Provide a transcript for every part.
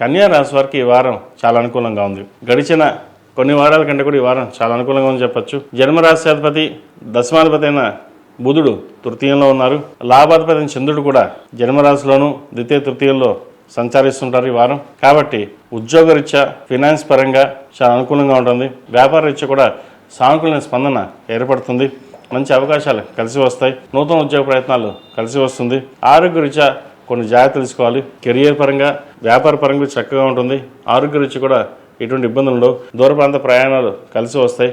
కన్యా రాశి వారికి ఈ వారం చాలా అనుకూలంగా ఉంది. గడిచిన కొన్ని వారాల కంటే కూడా ఈ వారం చాలా అనుకూలంగా ఉంది చెప్పొచ్చు. జన్మరాశ్యాధిపతి దశమాధిపతి అయిన బుధుడు తృతీయంలో ఉన్నారు. లాభాధిపతి అయిన చంద్రుడు కూడా జన్మరాశిలోను ద్వితీయ తృతీయంలో సంచరిస్తుంటారు ఈ వారం. కాబట్టి ఉద్యోగరీత్యా ఫినాన్స్ పరంగా చాలా అనుకూలంగా ఉంటుంది. వ్యాపార రీత్యా కూడా సానుకూలమైన స్పందన ఏర్పడుతుంది. మంచి అవకాశాలు కలిసి వస్తాయి. నూతన ఉద్యోగ ప్రయత్నాలు కలిసి వస్తుంది. ఆరోగ్య రీత్యా కొన్ని జాగ్రత్తలు తీసుకోవాలి. కెరియర్ పరంగా వ్యాపార పరంగా చక్కగా ఉంటుంది. ఆరోగ్య రుచి కూడా ఎటువంటి ఇబ్బందులు ఉండవు దూర ప్రాంత ప్రయాణాలు కలిసి వస్తాయి.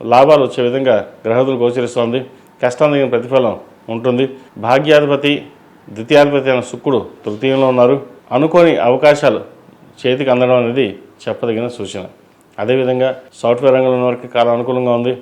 లాభాలు వచ్చే విధంగా గ్రహతులు గోచరిస్తోంది. కష్టానికి ప్రతిఫలం ఉంటుంది. భాగ్యాధిపతి ద్వితీయాధిపతి అయిన శుక్రుడు తృతీయంలో ఉన్నారు. అనుకోని అవకాశాలు చేతికి అందడం అనేది చెప్పదగిన సూచన. అదేవిధంగా సాఫ్ట్వేర్ రంగంలో ఉన్న వారికి చాలా అనుకూలంగా ఉంది.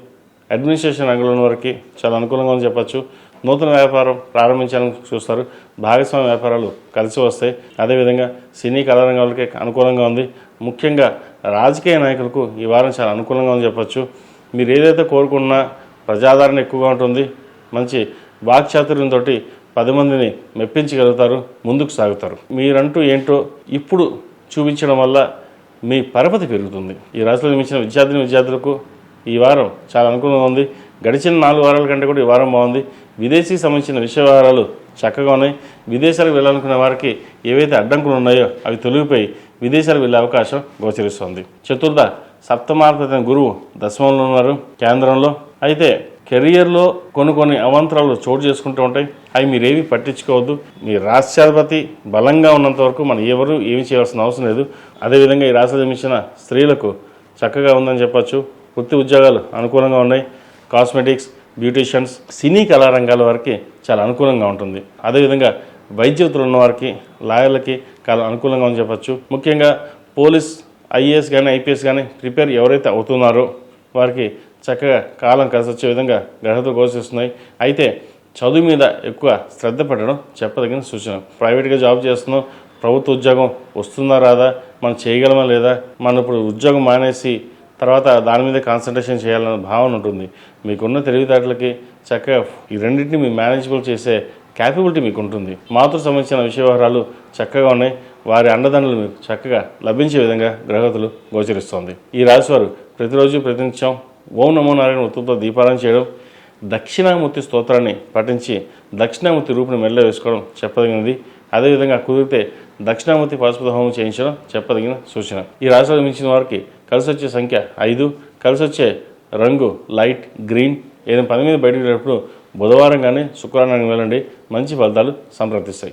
అడ్మినిస్ట్రేషన్ రంగంలో ఉన్న వారికి చాలా అనుకూలంగా ఉంది చెప్పచ్చు. నూతన వ్యాపారం ప్రారంభించాలని చూస్తారు. భాగస్వామ్య వ్యాపారాలు కలిసి వస్తాయి. అదేవిధంగా సినీ కళారంగాలకి అనుకూలంగా ఉంది. ముఖ్యంగా రాజకీయ నాయకులకు ఈ వారం చాలా అనుకూలంగా ఉంది చెప్పచ్చు. మీరు ఏదైతే కోరుకున్నా ప్రజాదరణ ఎక్కువగా ఉంటుంది. మంచి వాక్చాతుర్యంతో పది మందిని మెప్పించగలుగుతారు. ముందుకు సాగుతారు. మీరంటూ ఏంటో ఇప్పుడు చూపించడం వల్ల మీ పరపతి పెరుగుతుంది. ఈ రాశిలో నిర్మించిన విద్యార్థిని విద్యార్థులకు ఈ వారం చాలా అనుకూలంగా ఉంది. గడిచిన నాలుగు వారాల కంటే కూడా ఈ వారం బాగుంది. విదేశీ సంబంధించిన విషయ వ్యవహారాలు చక్కగా ఉన్నాయి. విదేశాలకు వెళ్ళాలనుకునే వారికి ఏవైతే అడ్డంకులు ఉన్నాయో అవి తొలగిపోయి విదేశాలకు వెళ్ళే అవకాశం గోచరిస్తుంది. చతుర్థ సప్తమార్తైన గురువు దశమంలో ఉన్నారు కేంద్రంలో. అయితే కెరియర్లో కొన్ని కొన్ని అవాంతరాలు చోటు చేసుకుంటూ ఉంటాయి. అవి మీరేవి పట్టించుకోవద్దు. మీ రాష్ట్రాధిపతి బలంగా ఉన్నంత వరకు మనం ఎవరు ఏమి చేయాల్సిన అవసరం లేదు. అదేవిధంగా ఈ రాష్ట్ర జన్మించిన స్త్రీలకు చక్కగా ఉందని చెప్పచ్చు. వృత్తి ఉద్యోగాలు అనుకూలంగా ఉన్నాయి. కాస్మెటిక్స్ బ్యూటీషియన్స్ సినీ కళారంగాల వారికి చాలా అనుకూలంగా ఉంటుంది. అదేవిధంగా వైద్యుతులు ఉన్న వారికి లాయర్లకి చాలా అనుకూలంగా ఉందని చెప్పచ్చు. ముఖ్యంగా పోలీస్ ఐఏఎస్ కానీ ఐపీఎస్ కానీ ప్రిపేర్ ఎవరైతే అవుతున్నారో వారికి చక్కగా కాలం కలిసి వచ్చే విధంగా గ్రహతులు ఘోషిస్తున్నాయి అయితే చదువు మీద ఎక్కువ శ్రద్ధ పెట్టడం చెప్పదగిన సూచన. ప్రైవేట్గా జాబ్ చేస్తున్నాం ప్రభుత్వ ఉద్యోగం వస్తుందా రాదా? మనం చేయగలమా లేదా? మనం ఇప్పుడు ఉద్యోగం మానేసి తర్వాత దాని మీద కాన్సన్ట్రేషన్ చేయాలన్న భావన ఉంటుంది. మీకున్న తెలివితేటలకి చక్కగా ఈ రెండింటిని మీ మేనేజబుల్ చేసే క్యాపబిలిటీ మీకు ఉంటుంది మాతృ సంబంధించిన విషయ వ్యవహారాలు చక్కగా ఉన్నాయి. వారి అండదండలు మీకు చక్కగా లభించే విధంగా గ్రహతులు గోచరిస్తోంది. ఈ రాశివారు ప్రతిరోజు ప్రతినిత్యం ఓం నమో నారాయణ ఉత్తుతో దీపారాయణ చేయడం దక్షిణామూర్తి స్తోత్రాన్ని పఠించి దక్షిణామూర్తి రూపుని మెల్ల వేసుకోవడం చెప్పదగినది. అదేవిధంగా కుదిరితే దక్షిణామూర్తి పాశుపత హోమం చేయించడం చెప్పదగిన సూచన. ఈ రాశిలో మించిన వారికి కలిసి వచ్చే సంఖ్య ఐదు కలిసి వచ్చే రంగు లైట్ గ్రీన్. ఏదైనా పని మీద బయటకు వెళ్ళినప్పుడు బుధవారం కానీ శుక్రవారం కానీ వెళ్ళండి. మంచి ఫలితాలు సంప్రదిస్తాయి.